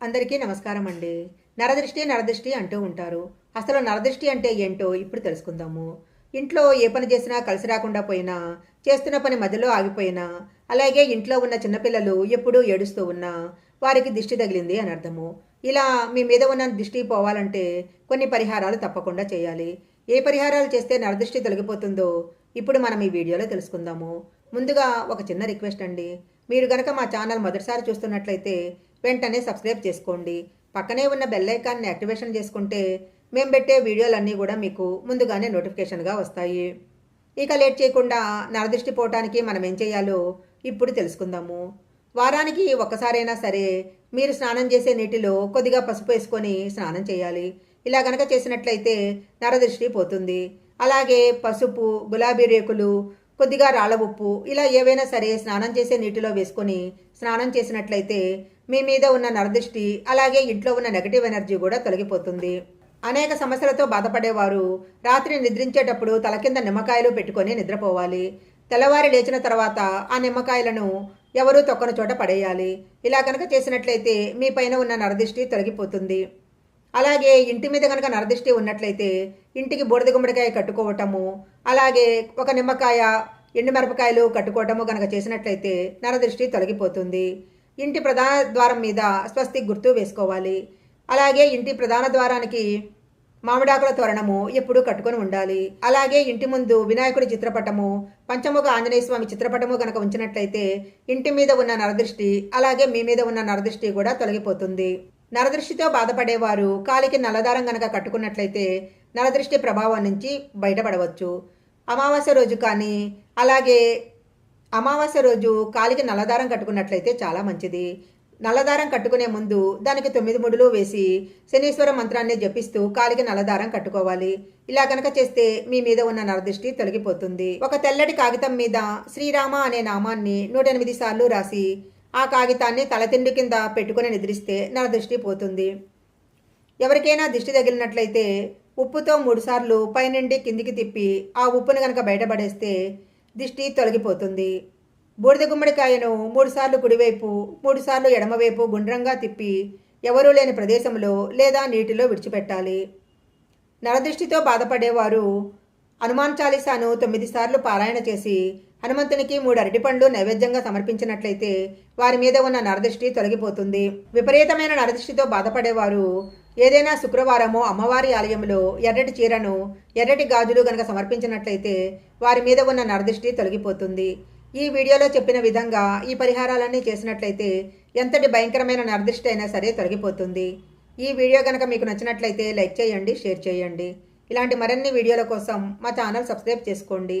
అందరికీ నమస్కారం అండి. నరదృష్టి నరదృష్టి అంటూ ఉంటారు. అసలు నరదృష్టి అంటే ఏంటో ఇప్పుడు తెలుసుకుందాము. ఇంట్లో ఏ పని చేసినా కలిసి రాకుండా పోయినా చేస్తున్న పని మధ్యలో ఆగిపోయినా అలాగే ఇంట్లో ఉన్న చిన్నపిల్లలు ఎప్పుడూ ఏడుస్తూ ఉన్నా వారికి దిష్టి తగిలింది అని అర్థము. ఇలా మీ మీద ఉన్న దిష్టి పోవాలంటే కొన్ని పరిహారాలు తప్పకుండా చేయాలి. ఏ పరిహారాలు చేస్తే నరదృష్టి తొలగిపోతుందో ఇప్పుడు మనం ఈ వీడియోలో తెలుసుకుందాము. ముందుగా ఒక చిన్న రిక్వెస్ట్ అండి. మీరు గనక మా ఛానల్ మొదటిసారి చూస్తున్నట్లయితే వెంటనే సబ్స్క్రైబ్ చేసుకోండి. పక్కనే ఉన్న బెల్ ఐకాన్ని యాక్టివేషన్ చేసుకుంటే మేము పెట్టే వీడియోలన్నీ కూడా మీకు ముందుగానే నోటిఫికేషన్గా వస్తాయి. ఇక లేట్ చేయకుండా నరదృష్టి పోవటానికి మనం ఏం చేయాలో ఇప్పుడు తెలుసుకుందాము. వారానికి ఒక్కసారైనా సరే మీరు స్నానం చేసే నీటిలో కొద్దిగా పసుపు వేసుకొని స్నానం చేయాలి. ఇలా గనక చేసినట్లయితే నరదృష్టి పోతుంది. అలాగే పసుపు గులాబీ రేకులు కొద్దిగా రాళ్ళ ఉప్పు ఇలా ఏవైనా సరే స్నానం చేసే నీటిలో వేసుకొని స్నానం చేసినట్లయితే మీ మీద ఉన్న నరదృష్టి అలాగే ఇంట్లో ఉన్న నెగటివ్ ఎనర్జీ కూడా తొలగిపోతుంది. అనేక సమస్యలతో బాధపడేవారు రాత్రి నిద్రించేటప్పుడు తల కింద నిమ్మకాయలు పెట్టుకొని నిద్రపోవాలి. తెల్లవారి లేచిన తర్వాత ఆ నిమ్మకాయలను ఎవరూ తొక్కని చోట పడేయాలి. ఇలా కనుక చేసినట్లయితే మీ పైన ఉన్న నరదిష్టి తొలగిపోతుంది. అలాగే ఇంటి మీద కనుక నరదిష్టి ఉన్నట్లయితే ఇంటికి బూడిద గుమ్మడికాయ కట్టుకోవటము అలాగే ఒక నిమ్మకాయ ఎండుమిరపకాయలు కట్టుకోవటము కనుక చేసినట్లయితే నరదృష్టి తొలగిపోతుంది. ఇంటి ప్రధాన ద్వారం మీద స్వస్తి గుర్తు వేసుకోవాలి. అలాగే ఇంటి ప్రధాన ద్వారానికి మామిడాకుల తోరణము ఎప్పుడూ కట్టుకొని ఉండాలి. అలాగే ఇంటి ముందు వినాయకుడి చిత్రపటము పంచముఖ ఆంజనేయ స్వామి చిత్రపటము కనుక ఉంచినట్లయితే ఇంటి మీద ఉన్న నరదృష్టి అలాగే మీ మీద ఉన్న నరదృష్టి కూడా తొలగిపోతుంది. నరదృష్టితో బాధపడేవారు. కాలికి నల్లదారం గనక కట్టుకున్నట్లయితే నరదృష్టి ప్రభావం నుంచి బయటపడవచ్చు. అమావాస్య రోజు కానీ అలాగే అమావాస్య రోజు కాలికి నల్లదారం కట్టుకున్నట్లయితే చాలా మంచిది. నల్లదారం కట్టుకునే ముందు దానికి తొమ్మిది ముడులు వేసి శనీశ్వర మంత్రాన్ని జపిస్తూ కాలికి నల్లదారం కట్టుకోవాలి. ఇలా కనుక చేస్తే మీ మీద ఉన్న నరదృష్టి తొలగిపోతుంది. ఒక తెల్లటి కాగితం మీద శ్రీరామ అనే నామాన్ని నూట ఎనిమిది సార్లు రాసి ఆ కాగితాన్ని తలతిండి కింద పెట్టుకుని నిద్రిస్తే నరదృష్టి పోతుంది. ఎవరికైనా దిష్టి తగిలినట్లయితే ఉప్పుతో మూడుసార్లు పైనుండి కిందికి తిప్పి ఆ ఉప్పును కనుక బయటపడేస్తే దిష్టి తొలగిపోతుంది. బూడిద గుమ్మడికాయను మూడుసార్లు కుడివైపు మూడుసార్లు ఎడమవైపు గుండ్రంగా తిప్పి ఎవరూ లేని ప్రదేశంలో లేదా నీటిలో విడిచిపెట్టాలి. నరదృష్టితో బాధపడేవారు హనుమాన్ చాలీసాను తొమ్మిది సార్లు పారాయణ చేసి హనుమంతునికి మూడు అరటిపండ్లు నైవేద్యంగా సమర్పించినట్లయితే వారి మీద ఉన్న నరదృష్టి తొలగిపోతుంది. విపరీతమైన నరదృష్టితో బాధపడేవారు ఏదైనా శుక్రవారము అమ్మవారి ఆలయంలో ఎర్రటి చీరను ఎర్రటి గాజులు గనక సమర్పించినట్లయితే వారి మీద ఉన్న నరదృష్టి తొలగిపోతుంది. ఈ వీడియోలో చెప్పిన విధంగా ఈ పరిహారాలన్నీ చేసినట్లయితే ఎంతటి భయంకరమైన నరదృష్టి అయినా సరే తొలగిపోతుంది. ఈ వీడియో కనుక మీకు నచ్చినట్లయితే లైక్ చేయండి షేర్ చేయండి. ఇలాంటి మరిన్ని వీడియోల కోసం మా ఛానల్ సబ్స్క్రైబ్ చేసుకోండి.